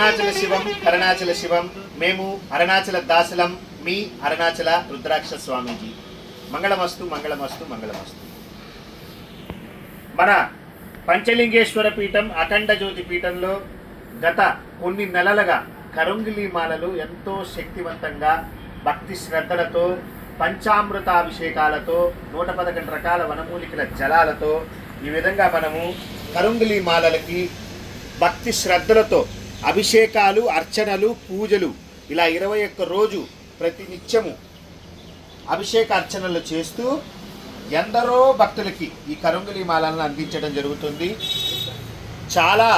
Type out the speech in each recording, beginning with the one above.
అరుణాచల శివం అరుణాచల శివం. మేము అరుణాచల దాసలం మీ అరుణాచల రుద్రాక్ష స్వామీజీ. మంగళమస్తు మంగళమస్తు మంగళమస్తు. మన పంచలింగేశ్వర పీఠం అఖండ జ్యోతి పీఠంలో గత కొన్ని నెలలుగా కరుంగిలి మాలలు ఎంతో శక్తివంతంగా భక్తి శ్రద్ధలతో పంచామృతాభిషేకాలతో నూట పదకొండు రకాల వనమూలికల జలాలతో ఈ విధంగా మనము కరుంగిలి మాలలకి భక్తి శ్రద్ధలతో అభిషేకాలు అర్చనలు పూజలు. ఇలా ఇరవై ఒక్క రోజు ప్రతి నిత్యము అభిషేక అర్చనలు చేస్తూ ఎందరో భక్తులకి ఈ కరుంగిలి మాలను అందించడం జరుగుతుంది. చాలా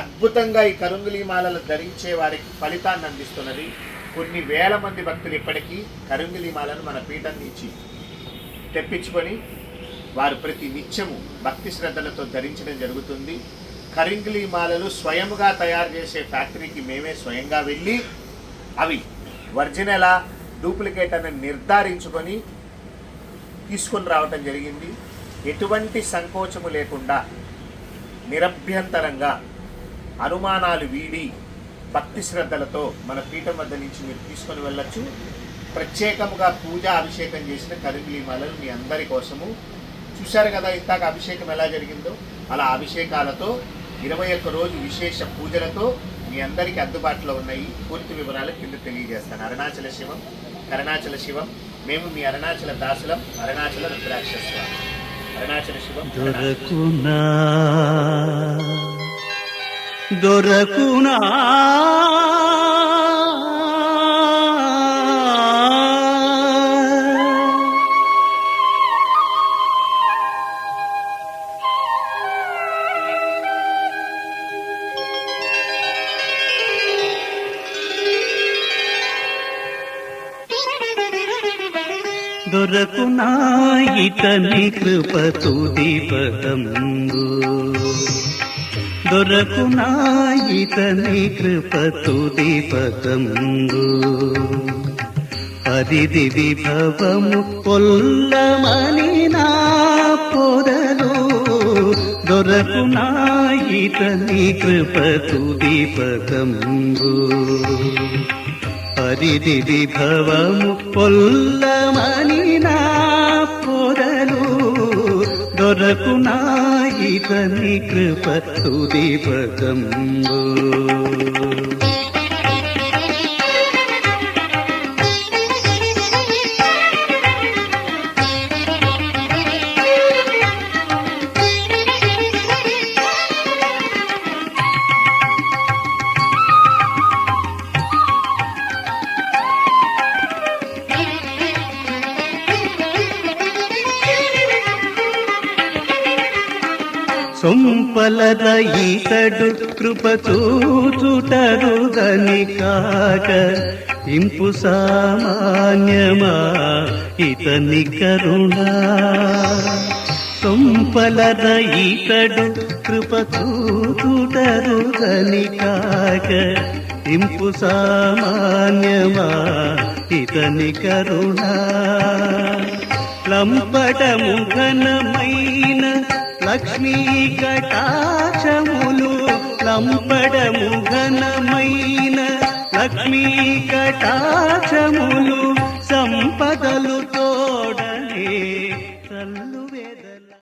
అద్భుతంగా ఈ కరుంగిలి మాలలు ధరించే వారికి ఫలితాన్ని అందిస్తున్నది. కొన్ని వేల మంది భక్తులు ఇప్పటికీ కరుంగిలి మాలను మన పీఠం నుంచి తెప్పించుకొని వారు ప్రతి నిత్యము భక్తి శ్రద్ధలతో ధరించడం జరుగుతుంది. కరింగిలి మాలలు స్వయముగా తయారు చేసే ఫ్యాక్టరీకి మేమే స్వయంగా వెళ్ళి అవి ఒరిజినలా డూప్లికేట్ అని నిర్ధారించుకొని తీసుకొని రావటం జరిగింది. ఎటువంటి సంకోచము లేకుండా నిరభ్యంతరంగా అనుమానాలు వీడి భక్తి శ్రద్ధలతో మన పీఠం వద్ద నుంచి మీరు తీసుకొని వెళ్ళచ్చు. ప్రత్యేకముగా పూజ అభిషేకం చేసిన కరిమిలి మాలలు మీ అందరి కోసము. చూశారు కదా ఇంతాక అభిషేకం ఎలా జరిగిందో? అలా అభిషేకాలతో ఇరవై ఒక్క రోజు విశేష పూజలతో మీ అందరికీ అందుబాటులో ఉన్నాయి. పూర్తి వివరాలు కింద తెలియజేస్తాను. అరుణాచల శివం కరుణాచల శివం మేము మీ అరుణాచల దాసులం అరుణాచల రుద్రాక్ష స్వామి అరుణాచల శివం దొరకునా? శివం. దొరకునా దొరకునా దొరకునా ఇతని కృపతు దీపకంబు దొరకునా ఇతని కృపతు దీపకంబు పరిది విభవము పొల్లమని నా పొదలు. దొరకునా ఇతని తుది పదంబు. పరిది విభవము పొల్లమని నా పొరలు దొరకు నాయి కృప సుదీపకంబు సొంపలద ఈతడు కృప చూచుటరుగని కాక ఇంపు సామాన్యమా ఇతని కరుణ. సొంపలద ఈతడు కృప చూచుటరుగని కాక ఇంపు సామాన్యమా ఇతని కరుణ. లంపటము ఘనమైన లక్ష్మీ కటాచములు లంపడము ఘనమైన లక్ష్మీ కటాక్షములు సంపదలు తోడలే